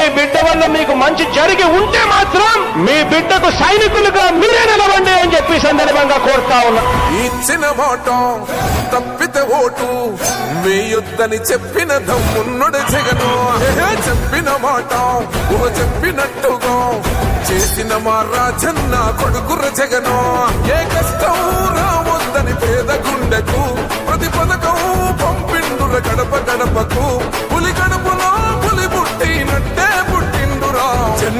మీ బిడ్డ వల్ల మీకు మంచి జరిగి ఉంటే మాత్రం మీ బిడ్డకు సైనికులుగా మీరే నిలవండి అని చెప్పి సందర్భంగా కోరుతా ఉన్నా. ఇచ్చిన ఓటు తప్పితే ఓటు వేయొద్దని చెప్పిన దమ్మున్నడు జగను. చెప్పిన మాట ఊహ చెప్పినట్టుగా. చేసిన మా రాజన్న కొడుకుర జగను. ఏ కష్టం రా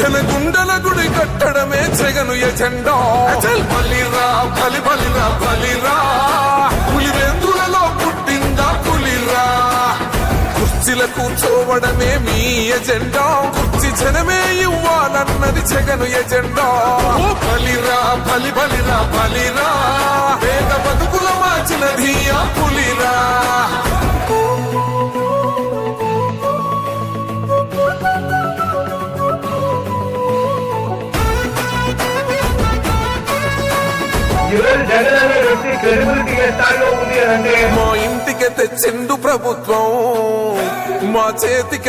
జనగుండల గుడి కట్టడమే జగను ఎజెండో. అచల్. బలిరా బలి బలిరా బలిరా. పులివెందులలో పుట్టిందా పులిరా? కుర్చీల కూర్చోవడమే మీ ఎజెండా. కుర్చీ జనమే ఇవ్వాలన్నది జగను ఎజెండా. బలిరా బలి బలిరా బలిరా. వేద బతుకుల మార్చినది ఆ ఈరోజు జగన్ అనే వ్యక్తి క్రెడిబిలిటీ ఏ స్థాయిలో ఉంది అంటే మా ఇంటికి తెచ్చిండు ప్రభుత్వం. మా చేతికి